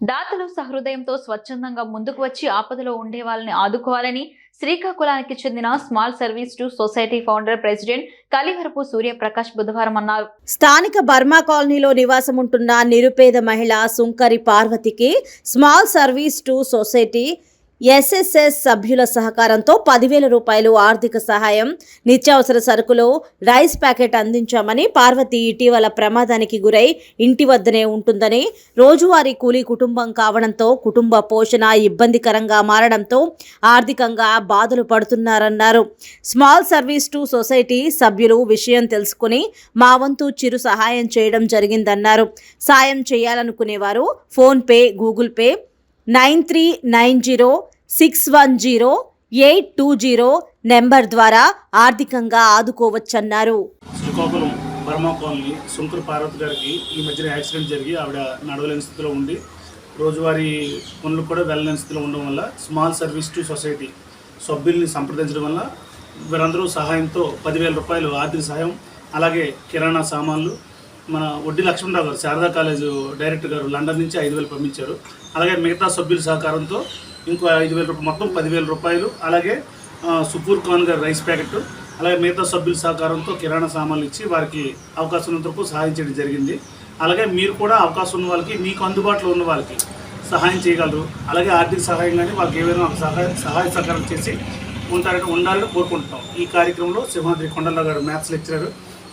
దాతలు సహృదయంతో స్వచ్ఛందంగా ముందుకు వచ్చి ఆపదలో ఉండే వాళ్ళని ఆదుకోవాలని శ్రీకాకుళానికి చెందిన small service to society founder president Kalivarapu Suryaprakash బుధవారం అన్నారు. స్థానిక బర్మా కాలనీలో నివాసం ఉంటున్న నిరుపేద మహిళ సుంకరి పార్వతికి small service to society SSS సభ్యుల సహకారంతో పదివేల రూపాయలు ఆర్థిక సహాయం నిత్యావసర సరుకులు రైస్ ప్యాకెట్ అందించామని పార్వతి ఇటీవల ప్రమాదానికి గురై ఇంటి వద్దనే ఉంటుందని రోజువారీ కూలీ కుటుంబం కావడంతో కుటుంబ పోషణ ఇబ్బందికరంగా మారడంతో ఆర్థికంగా బాధలు పడుతున్నారన్నారు. స్మాల్ సర్వీస్ టు సొసైటీ సభ్యులు విషయం తెలుసుకుని మా వంతు చిరు సహాయం చేయడం జరిగిందన్నారు. సాయం చేయాలనుకునేవారు PhonePe Google Pay nine three nine zero six one zero eight two zero number ద్వారా ఆర్థికంగా ఆదుకోవచ్చన్నారు. శ్రీకాకుళం బర్మా కాలనీ సుంకర్ పార్వతి గారికి ఈ మధ్యన యాక్సిడెంట్ జరిగి ఆవిడ నడవలేని స్థితిలో ఉండి రోజువారీ పనులు కూడా వెళ్ళలేని స్థితిలో ఉండడం వల్ల స్మాల్ సర్వీస్ టు సొసైటీ సభ్యుల్ని సంప్రదించడం వల్ల వీరందరూ సహాయంతో పదివేల రూపాయలు ఆర్థిక సహాయం అలాగే కిరాణా సామాన్లు మన Vaddi Lakshmanarao garu Sharada college director garu London నుంచి ఐదు వేలు పంపించారు. అలాగే మిగతా సభ్యుల సహకారంతో ఇంకో ఐదు వేల రూపాయలు మొత్తం పదివేల రూపాయలు. అలాగే సుపూర్ ఖాన్ గారి రైస్ ప్యాకెట్. అలాగే మిగతా సభ్యుల సహకారంతో కిరాణా సామాన్లు ఇచ్చి వారికి అవకాశం ఉన్నంతకు సహాయం చేయడం జరిగింది. అలాగే మీరు కూడా అవకాశం ఉన్న వాళ్ళకి మీకు అందుబాటులో ఉన్న వాళ్ళకి సహాయం చేయగలరు. అలాగే ఆర్థిక సహాయం కానీ వాళ్ళకి ఏవైనా సహాయ సహాయ సహకారం చేసి ఉంటారని ఉండాలని కోరుకుంటున్నాం. ఈ కార్యక్రమంలో సింహాద్రి కొండలరావు గారు మ్యాథ్స్ లెక్చరర్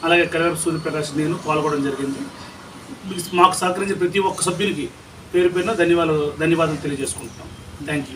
అలాగే కలవర సూర్యప్రకాష్ నేను పాల్గొనడం జరిగింది. మాకు సహకరించిన ప్రతి ఒక్క సభ్యునికి పేరు పేరున ధన్యవాదాలు ధన్యవాదాలు తెలియజేసుకుంటున్నాం. Thank you.